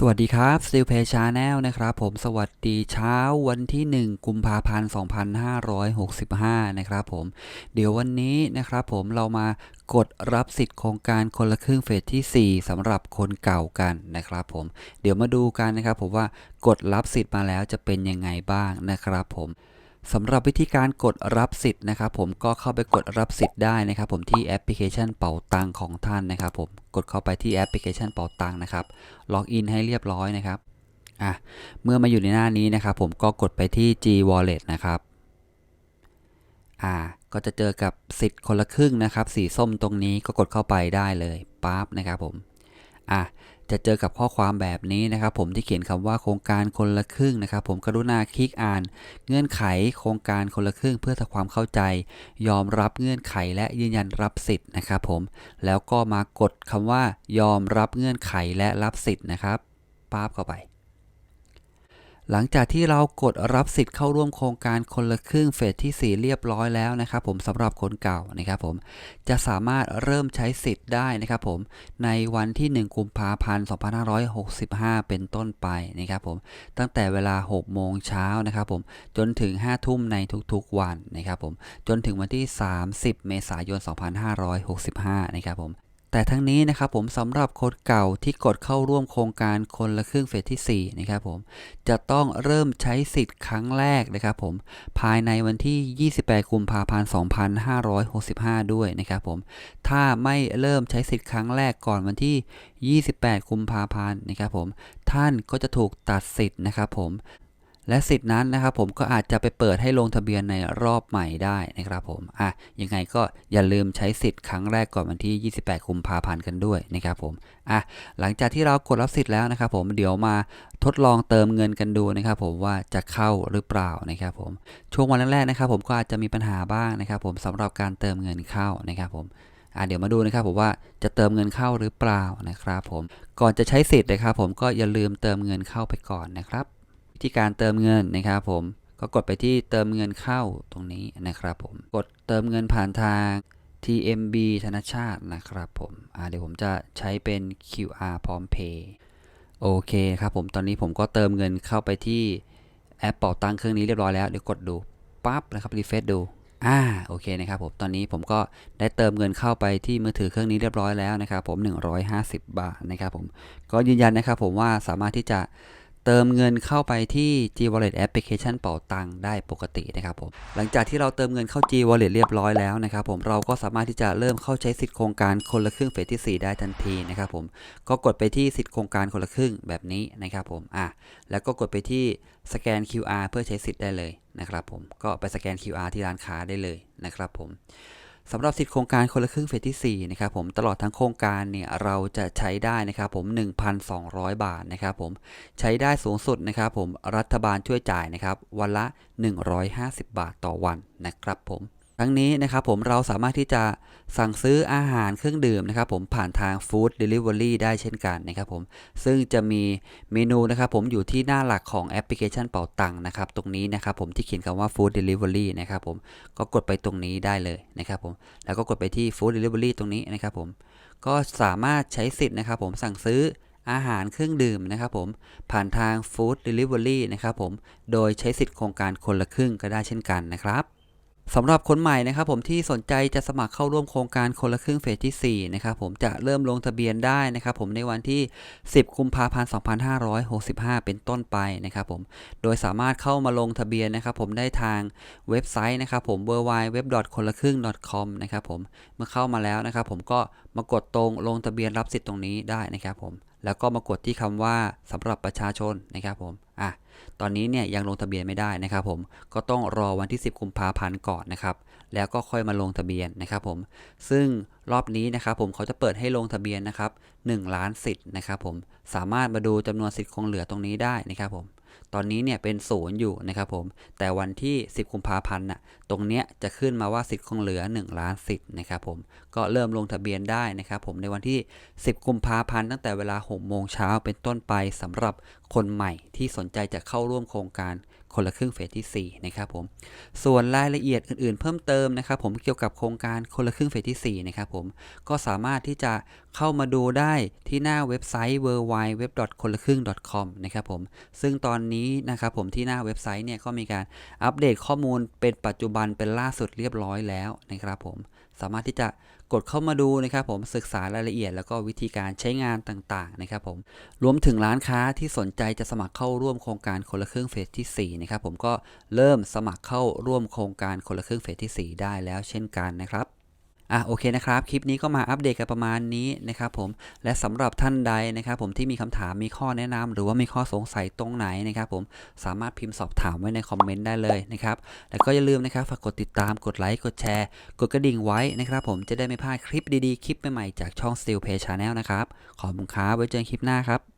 สวัสดีครับ Steel Pay Channel นะครับผมสวัสดีเช้าวันที่ 1 กุมภาพันธ์ 2565 นะครับผม เดี๋ยววันนี้นะครับผมเรามากดรับสิทธิ์โครงการคนละครึ่งเฟสที่ 4สำหรับคนเก่ากันนะครับผม เดี๋ยวมาดูกันนะครับผมว่ากดรับสิทธิ์มาแล้วจะเป็นยังไงบ้างนะครับผม สำหรับวิธีการกดรับสิทธิ์นะครับ ผมก็เข้าไปกดรับสิทธิ์ได้นะครับ ผมที่แอปพลิเคชันเป๋าตังของท่านนะครับ ผมกดเข้าไปที่แอปพลิเคชันเป๋าตังนะครับล็อกอินให้เรียบร้อยนะครับอะเมื่อมาอยู่ในหน้านี้นะครับ ผมก็กดไปที่ G Wallet นะครับอ่าก็จะเจอกับสิทธิ์คนละครึ่งนะครับ สีส้มตรงนี้ก็กดเข้าไปได้เลยปั๊บนะครับผม อะจะเจอกับข้อความแบบนี้นะครับ ผมที่เขียนคำว่าโครงการคนละครึ่งนะครับ ผมกรุณาคลิกอ่าน เงื่อนไขโครงการคนละครึ่ง เพื่อทำความเข้าใจ ยอมรับเงื่อนไขและยืนยันรับสิทธิ์นะครับ ผมแล้วก็มากดคำว่ายอมรับเงื่อนไขและรับสิทธิ์นะครับป้าบเข้าไป หลังจากที่เรากดรับสิทธิ์เข้าร่วมโครงการคนละครึ่งเฟสที่ 4 เรียบร้อยแล้วนะครับผมสำหรับคนเก่านะครับผมจะสามารถเริ่มใช้สิทธิ์ได้นะครับผมในวันที่ 1 กุมภาพันธ์ 2565 เป็นต้นไปนะครับผมตั้งแต่เวลา 6 โมงเช้านะครับผมจนถึง 5 ทุ่มในทุกๆวันนะครับผมจนถึงวันที่ 30 เมษายน 2565 นะครับผม แต่ทั้งนี้นะครับผมสำหรับคนเก่าที่กดเข้าร่วมโครงการคนละครึ่งเฟสที่4นะครับผมจะต้องเริ่มใช้สิทธิ์ครั้งแรกนะครับผมภายในวันที่ 28 กุมภาพันธ์ 2565 ด้วยนะครับผมถ้าไม่เริ่มใช้สิทธิ์ครั้งแรกก่อนวันที่ 28 กุมภาพันธ์นะครับผมท่านก็จะถูกตัดสิทธิ์นะครับผม และสิทธิ์นั้นนะครับผมก็อาจจะไปเปิดให้ลงทะเบียนในรอบใหม่ได้นะครับผมอะยังไงก็อย่าลืมใช้สิทธิ์ครั้งแรกก่อนวันที่ 28กุมภาพันธ์กันด้วยนะครับผมอะหลังจากที่เรากดรับสิทธิ์แล้วนะครับผมเดี๋ยวมาทดลองเติมเงินกันดูนะครับผมว่าจะเข้าหรือเปล่านะครับผมช่วงวันแรกๆนะครับผมก็อาจจะมีปัญหาบ้างนะครับผมสำหรับการเติมเงินเข้านะครับผมอะเดี๋ยวมาดูนะครับผมว่าจะเติมเงินเข้าหรือเปล่านะครับผมก่อนจะใช้สิทธิ์นะครับผมก็อย่าลืมเติมเงินเข้าไปก่อนนะครับ วิธีการเติมเงินนะครับผมก็กดไปที่เติมเงินเข้าตรงนี้นะครับผมกดเติมเงินผ่านทาง TMB ธนชาตินะครับผมเดี๋ยวผมจะใช้เป็น QR พร้อมเพย์โอเคครับผมตอนนี้ผมก็เติมเงินเข้าไปที่แอปเป่าตังเครื่องนี้เรียบร้อยแล้วเดี๋ยวกดดูปั๊บนะครับรีเฟซดูอ่าโอเคนะครับผมตอนนี้ผมก็ได้เติมเงินเข้าไปที่มือถือเครื่องนี้เรียบร้อยแล้วนะครับผม 150 บาทนะครับผมก็ยืนยันนะครับผมว่าสามารถที่จะ เติมเงินเข้าไปที่ G Wallet Application เป๋าตังได้ปกตินะครับผมหลังจากที่เราเติมเงินเข้า G Wallet เรียบร้อยแล้วนะครับผมเราก็สามารถที่จะเริ่มเข้าใช้สิทธิโครงการคนละครึ่งเฟสที่ 4 ได้ทันทีนะครับผมก็กดไปที่สิทธิโครงการคนละครึ่งแบบนี้นะครับผมอะแล้วก็กดไปที่สแกน QR เพื่อใช้สิทธิ์ได้เลยนะครับผมก็ไปสแกน QR ที่ร้านค้าได้เลยนะครับผม สำหรับสิทธิโครงการคนละครึ่งเฟสที่4นะครับผมตลอดทั้งโครงการเนี่ยเราจะใช้ได้นะครับผม 1,200 บาทนะครับผมใช้ได้สูงสุดนะครับผมรัฐบาลช่วยจ่ายนะครับวันละ 150 บาทต่อวันนะครับผม ทั้งนี้นะครับผมเราสามารถที่จะสั่งซื้ออาหารเครื่องดื่มนะครับผมผ่านทาง Food Delivery ได้เช่นกันนะครับผมซึ่งจะมีเมนูนะครับผมอยู่ที่หน้าหลักของแอปพลิเคชันเป๋าตังนะครับตรงนี้นะครับผมที่เขียนคำว่า Food Delivery นะครับผมก็กดไปตรงนี้ได้เลยนะครับผมแล้วก็กดไปที่ Food Delivery ตรงนี้นะครับผมก็สามารถใช้สิทธิ์นะครับผมสั่งซื้ออาหารเครื่องดื่มนะครับผมผ่านทาง Food Delivery นะครับผมโดยใช้สิทธิ์โครงการคนละครึ่งก็ได้เช่นกันนะครับ สำหรับคนใหม่นะครับผมที่สนใจจะสมัครเข้าร่วมโครงการคนละครึ่งเฟสที่4นะครับผมจะเริ่มลงทะเบียนได้นะครับผมในวันที่ 10 กุมภาพันธ์ 2565 เป็นต้นไปนะครับผมโดยสามารถเข้ามาลงทะเบียนนะครับผมได้ทางเว็บไซต์นะครับผม w w w คนละครึ่ง .com นะครับผมเมื่อเข้ามาแล้วนะครับผมก็มากดตรงลงทะเบียนรับสิทธิ์ตรงนี้ได้นะครับผม แล้วก็มากดที่คำว่าสำหรับประชาชนนะครับผมอะตอนนี้เนี่ยยังลงทะเบียนไม่ได้นะครับผมก็ต้องรอวันที่ 10กุมภาพันธ์ก่อนนะครับแล้วก็ค่อยมาลงทะเบียนนะครับผมซึ่งรอบนี้นะครับผมเขาจะเปิดให้ลงทะเบียนนะครับ1ล้านสิทธิ์นะครับผมสามารถมาดูจำนวนสิทธิ์คงเหลือตรงนี้ได้นะครับผม ตอนนี้เนี่ยเป็นศูนย์อยู่นะครับผม แต่วันที่ 10กุมภาพันธ์น่ะ ตรงเนี้ยจะขึ้นมาว่าสิทธิ์คงเหลือ 1 ล้านสิทธิ์นะครับผม ก็เริ่มลงทะเบียนได้นะครับผมในวันที่ 10กุมภาพันธ์ตั้งแต่เวลา6โมงเช้าเป็นต้นไปสำหรับคนใหม่ที่สนใจจะเข้าร่วมโครงการคนละครึ่งเฟสที่ 4 นะครับผม ส่วนรายละเอียดอื่นๆ เพิ่มเติมนะครับผมเกี่ยวกับโครงการคนละครึ่งเฟสที่ 4 นะครับผม ก็สามารถที่จะเข้ามาดูได้ที่หน้าเว็บไซต์ w w w คนละครึ่ง .com นะครับผม ซึ่งตอนนี้นะครับผมที่หน้าเว็บไซต์เนี่ยก็มีการอัปเดตข้อมูลเป็นปัจจุบันเป็นล่าสุดเรียบร้อยแล้วนะครับผมสามารถที่จะกดเข้ามาดูนะครับผมศึกษารายละเอียด แล้วก็วิธีการใช้งานต่างๆนะครับผมรวมถึงร้านค้าที่สนใจจะสมัครเข้าร่วมโครงการคนละครึ่งเฟสที่4นะครับผมก็เริ่มสมัครเข้าร่วมโครงการคนละครึ่งเฟสที่ 4 ได้แล้วเช่นกันนะครับ อะโอเคนะครับ คลิปนี้ก็มาอัปเดตกันประมาณนี้นะครับผมและสำหรับท่านใดนะครับผมที่มีคำถามมีข้อแนะนำหรือว่ามีข้อสงสัยตรงไหนนะครับผมสามารถพิมพ์สอบถามไว้ในคอมเมนต์ได้เลยนะครับแล้วก็อย่าลืมนะครับฝากกดติดตามกดไลค์กดแชร์ กดกระดิ่งไว้นะครับผมจะได้ไม่พลาดคลิปดีๆ คลิปใหม่ๆจากช่อง Steel Pay Channel นะครับขอบคุณครับไว้เจอกันคลิปหน้าครับ